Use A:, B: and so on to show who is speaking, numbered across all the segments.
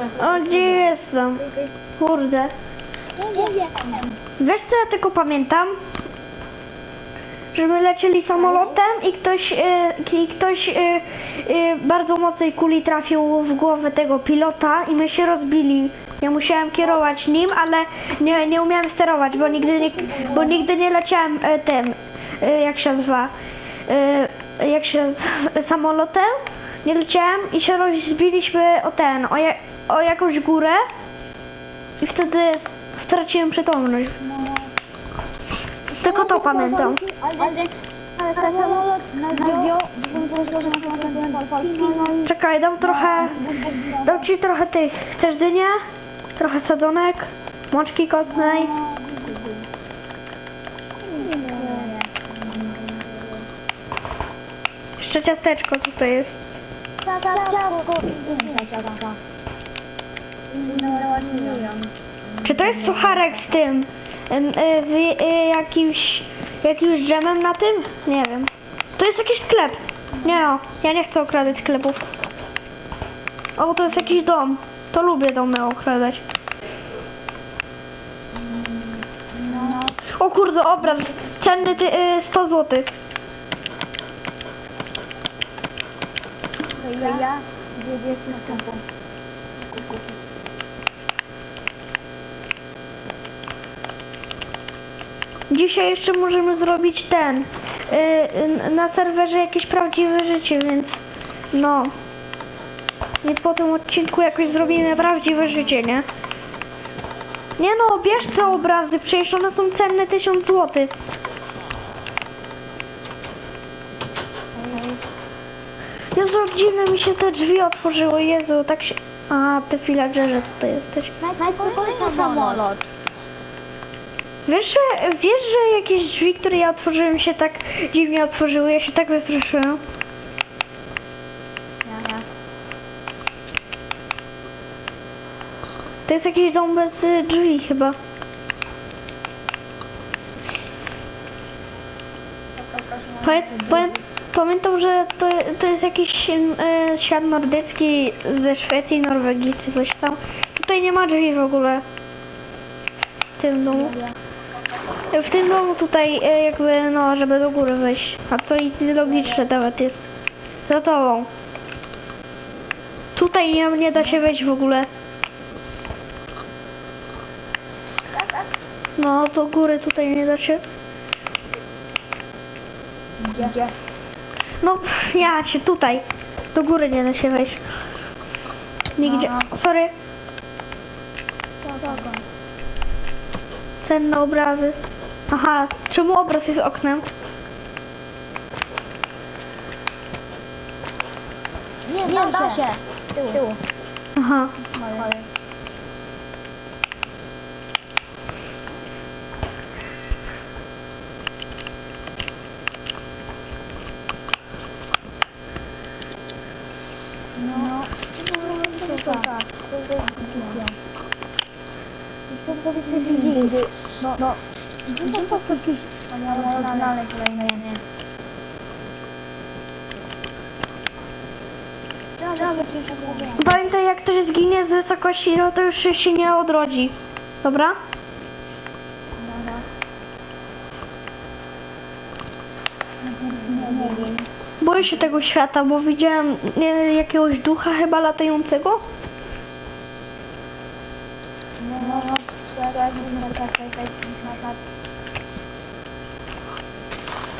A: O, gdzie jestem? Kurde. Wiesz co ja tylko pamiętam? Że my lecieli samolotem i ktoś, e, i ktoś e, e, bardzo mocnej kuli trafił w głowę tego pilota i my się rozbili. Ja musiałem kierować nim, ale nie, nie umiałem sterować, bo nigdy nie, bo nigdy nie leciałem e, tym, e, jak się nazywa, e, jak się samolotem, nie leciałem i się rozbiliśmy o ten, o, o jakąś górę i wtedy straciłem przytomność. Tylko to pamiętam. Czekaj, dam trochę, dam ci trochę tych, chcesz dynię? Trochę sadzonek, mączki kostnej. Jeszcze ciasteczko tutaj jest.
B: Ciastko.
A: Czy to jest sucharek z tym, e, z e, jakimś, jakimś dżemem na tym? Nie wiem. To jest jakiś sklep. Nie no, ja nie chcę okradać sklepów. O, to jest jakiś dom. To lubię domy okradać. O kurde, obraz. Cenny ty, y, 100 zł.
B: to ja, gdzie jest.
A: Dzisiaj jeszcze możemy zrobić ten. y, y, na serwerze jakieś prawdziwe życie, więc no. Więc po tym odcinku jakoś zrobimy prawdziwe życie, nie? Nie no, bierz te obrazy, przecież one są cenne 1000 zł. Jezu, dziwne mi się te drzwi otworzyły, Jezu, tak się... A, ty villagerze tutaj jesteś.
B: Najpierw samolot.
A: Wiesz, że, wiesz, że jakieś drzwi, które ja otworzyłem się tak dziwnie otworzyły, ja się tak wystraszyłem. To jest jakiś dom bez y, drzwi chyba. Pamię, pamię, pamiętam, że to, to jest jakiś y, świat nordycki ze Szwecji, Norwegii czy coś tam. Tutaj nie ma drzwi w ogóle. W tym domu. W tym domu tutaj e, jakby, no, żeby do góry wejść. A to i logiczne nawet jest. Za tobą. Tutaj nie, nie da się wejść w ogóle. No, do góry tutaj nie da się.
B: Gdzie?
A: No, ja cię tutaj. Do góry nie da się wejść. Nigdzie.
B: Aha.
A: Sorry, cenne obrazy. Aha, czemu obraz jest oknem?
B: Nie, nie da się. Z tyłu.
A: Aha.
B: No, no, to tak. To jest głupio. To jest powiedz gdzie indziej. No, po prostu jakieś... Ale dalej nie. Trzeba przecież ogrodzenie.
A: Pamiętaj, jak ktoś zginie z wysokości, no to już się nie odrodzi. Dobra?
B: Dobra. Nie.
A: Boję się tego świata, bo widziałem e, jakiegoś ducha chyba latającego.
B: No, no, no. Tak, można tak, tak, tak, tak.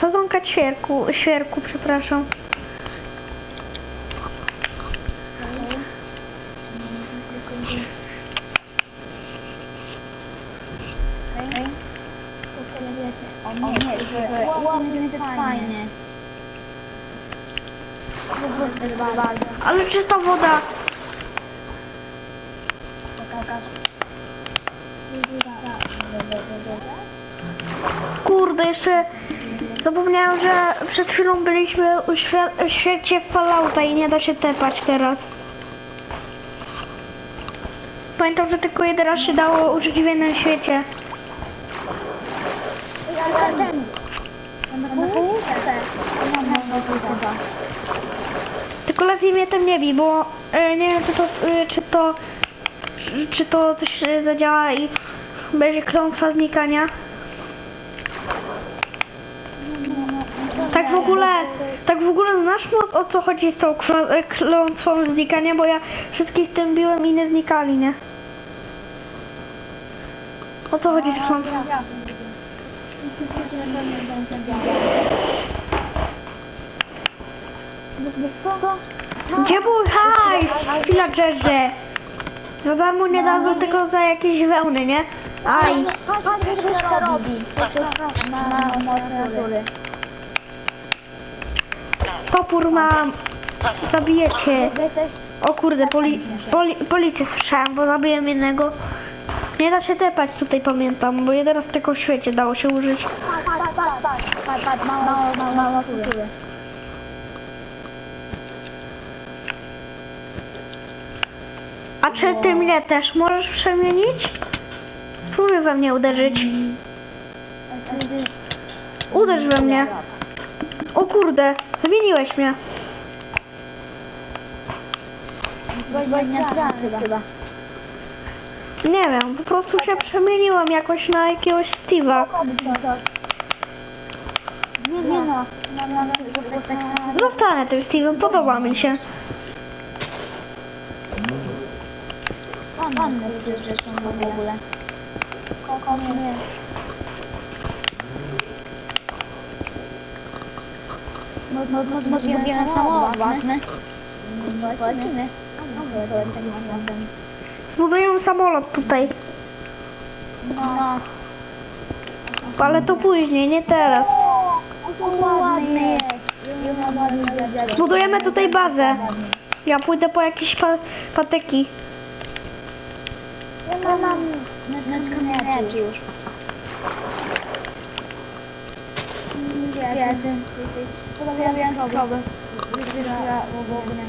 A: Sadzonka świerku, świerku, przepraszam.
B: O nie, że ładny to fajny.
A: Ale czysta woda.
B: Pokaż.
A: Kurde, jeszcze zapomniałem, że przed chwilą byliśmy u świe- w świecie Fallouta i nie da się tepać teraz. Pamiętam, że tylko jeden raz się dało użyć w jednym świecie. Tylko lepiej mnie tym nie bij, bo e, nie wiem czy to, e, czy to czy to coś zadziała i będzie klątwa znikania. Tak w ogóle, tak w ogóle znasz moc o co chodzi z tą klą- e, klątwą znikania, bo ja wszystkich tym biłem i nie znikali, nie? O co chodzi z klątwą? Gdzie był hajs? Villagerze! Za darmo nie dadzą tylko za jakieś wełny, nie? Aj. Topór mam. Zabijecie. O kurde, poli, poli, policję słyszałem, bo zabiłem jednego. Nie da się tepać tutaj, pamiętam, bo jeden raz tylko w świecie dało się użyć. A czy ty mnie też możesz przemienić? Spróbuj we mnie uderzyć. Uderz we mnie. O kurde, zmieniłeś mnie.
B: Zwolnienia chyba. chyba.
A: Nie wiem, po prostu się przemieniłam jakoś na jakiegoś Steve'a.
B: Nie, nie no. Na, na, na, żeby postać na...
A: Zostanę tym Steve'em, podoba mi się.
B: Panny, że są w ogóle. Konie. No, no, no, budujemy samolot własny.
A: Zbuduję samolot tutaj,
B: No.
A: ale to później, nie teraz.
B: O, to ładny jest.
A: Zbudujemy tutaj bazę. Ja pójdę po jakieś pa patyki.
B: Ja mam znaczkę już. Wiecie, podawiam krowy. Wybiera łowognia.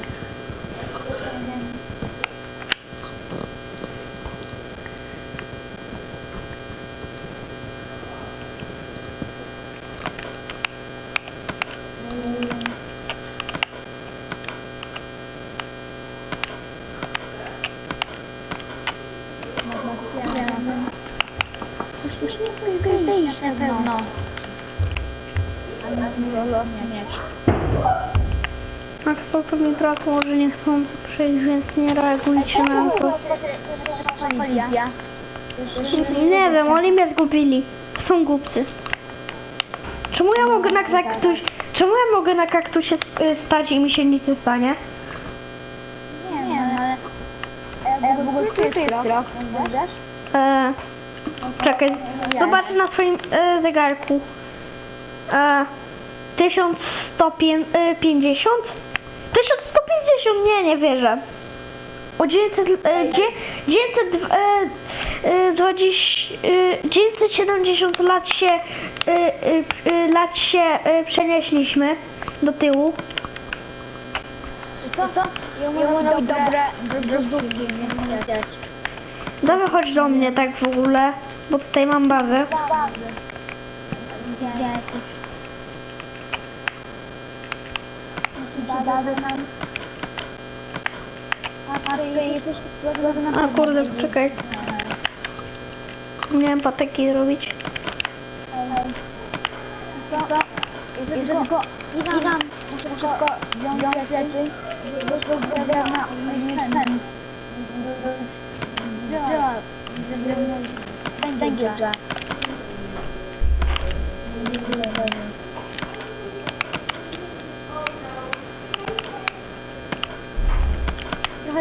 B: Musimy coś wyjść na pewno.
A: A kto to mi może nie chcą przejść, więc nie reagujcie na to. Nie wiem, oni mnie zgubili. Są głupcy. Czemu ja mogę na kaktuś... Czemu ja mogę na kaktusie y, stać i mi się nic nie stanie?
B: Nie wiem, ale... E, w ogóle tu jest strach. Wiesz?
A: E, czekaj, zobaczę na swoim e, zegarku. E, 1150? 1150? Nie, nie wierzę. O 900, e, dzie- 900, e, e, 20, e, 970 lat się, e, e, lat się e, przenieśliśmy do tyłu.
B: Co? co? Ja mam robić dobre drozdówki, więc nie widać.
A: Dobra, chodź do mnie tak w ogóle, bo tutaj mam bazę.
B: Bazę nam. A ty jesteś bazę nam.
A: A kurde, czekaj. Miałem patyki zrobić.
B: Co? Jeżeli tylko Iwan, muszę tylko wiązać rzeczy, bo zbieram na ten. Węgiel trzeba.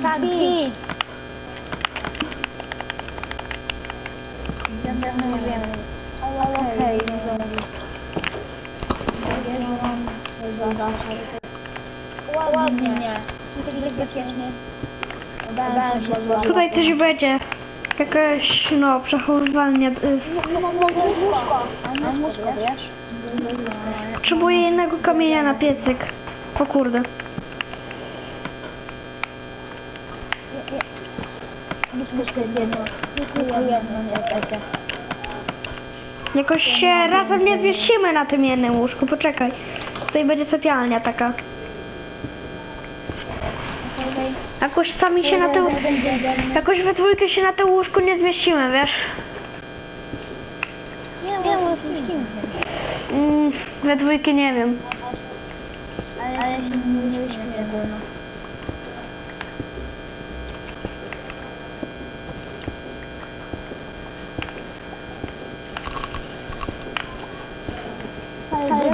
B: zmianie. Tagi! Nie wiem. Ale okej, możemy. Ładnie. Bezpiecznie.
A: Tutaj coś będzie. Jakaś, no, przechowywalnia. y,
B: No, no, mogę łóżko. Mam łóżko, wiesz?
A: Potrzebuję jednego kamienia na piecyk. O kurde.
B: Jest jedno. Tylko jedno, nie takie.
A: Jakoś się razem nie zmieścimy na tym jednym łóżku. Poczekaj. Tutaj będzie sypialnia taka. Jakoś sami się na tym... Jakoś we dwójkę się na tym łóżku nie zmieścimy, wiesz?
B: Nie, nie.
A: Mm, we dwójkę nie wiem.
B: Ale się nie wyśmieję górno.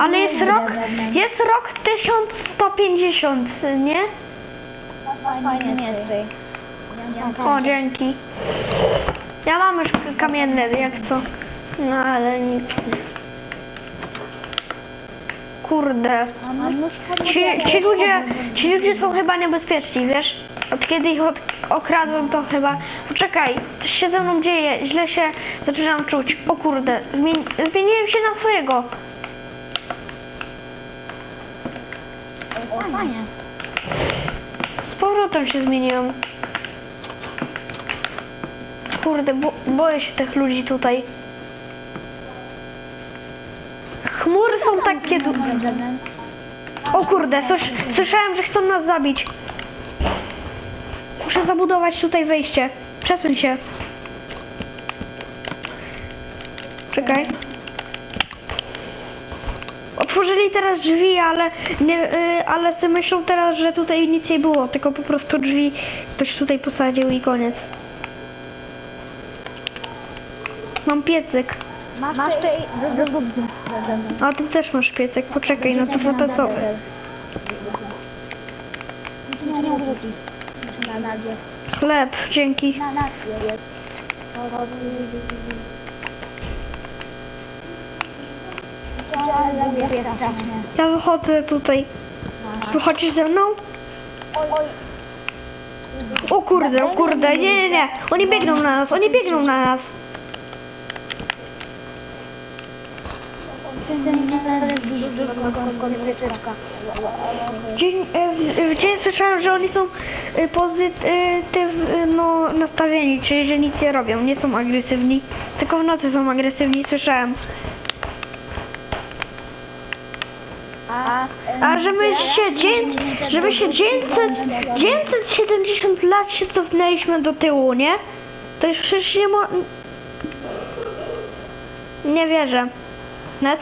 A: Ale jest rok... Jest rok 1150, nie?
B: Fajnie nie tutaj.
A: O, dzięki. Ja mam już kamienne, jak co. No ale nic. Kurde. Ci, ci, ludzie, ci ludzie są chyba niebezpieczni, wiesz? Od kiedy ich od, okradłem, to chyba... Poczekaj, coś się ze mną dzieje, źle się zaczynam czuć. O kurde, zmieni, zmieniłem się na swojego.
B: O, fajnie.
A: Z powrotem się zmieniłem. Kurde, bo, boję się tych ludzi tutaj. Chmury są takie... Du- o kurde, coś, słyszałem, że chcą nas zabić. Muszę zabudować tutaj wejście. Przesuń się. Czekaj. Otworzyli teraz drzwi, ale nie, y, ale sobie myślą teraz, że tutaj nic nie było, tylko po prostu drzwi ktoś tutaj posadził i koniec. Mam piecyk.
B: Masz, Masz tutaj.
A: A ty też masz piecyk, poczekaj, no to co to co?
B: Na.
A: Chleb, dzięki.
B: Na nagie jest. Ja
A: wychodzę tutaj. Wychodzisz ze mną? O kurde, o kurde, nie, nie, nie. Oni biegną na nas, oni biegną na nas. Dzień, e, w, w dzień słyszałem, że oni są e, pozytywno no, nastawieni, czyli że nic nie robią, nie są agresywni. Tylko w nocy są agresywni, słyszałem. A, żeby się, dzień, żeby się 900, 970 lat się cofnęliśmy do tyłu, nie? To już przecież nie mo... Nie wierzę. Net?